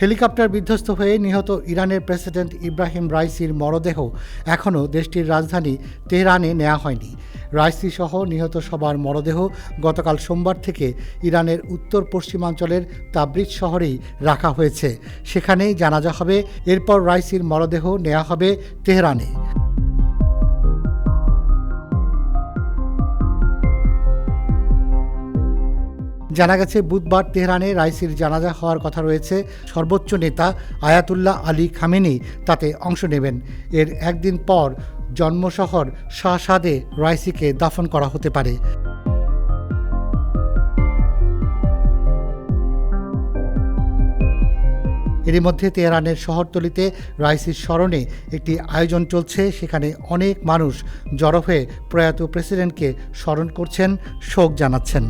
Helicopter বিধ্বস্ত হয়ে নিহত ইরানের প্রেসিডেন্ট ইব্রাহিম রাইসির মরদেহ এখনও দেশটির রাজধানী তেহরানে নেওয়া হয়নি। রাইসি সহ নিহত সবার মরদেহ গতকাল সোমবার থেকে ইরানের উত্তর পশ্চিমাঞ্চলের তাবরিজ শহরেই রাখা হয়েছে। সেখানেই জানাজা হবে। এরপর রাইসির মরদেহ নেওয়া হবে তেহরানে। জানা গেছে, বুধবার তেহরানে রাইসির জানাজা হওয়ার কথা রয়েছে। সর্বোচ্চ নেতা আয়াতুল্লাহ আলী খামেনি তাতে অংশ নেবেন। এর একদিন পর জন্মশহর শাহসাদে রাইসিকে দাফন করা হতে পারে। এরই মধ্যে তেহরানের শহরতলিতে রাইসির স্মরণে একটি আয়োজন চলছে। সেখানে অনেক মানুষ জড়ো হয়ে প্রয়াত প্রেসিডেন্টকে স্মরণ করছেন, শোক জানাচ্ছেন।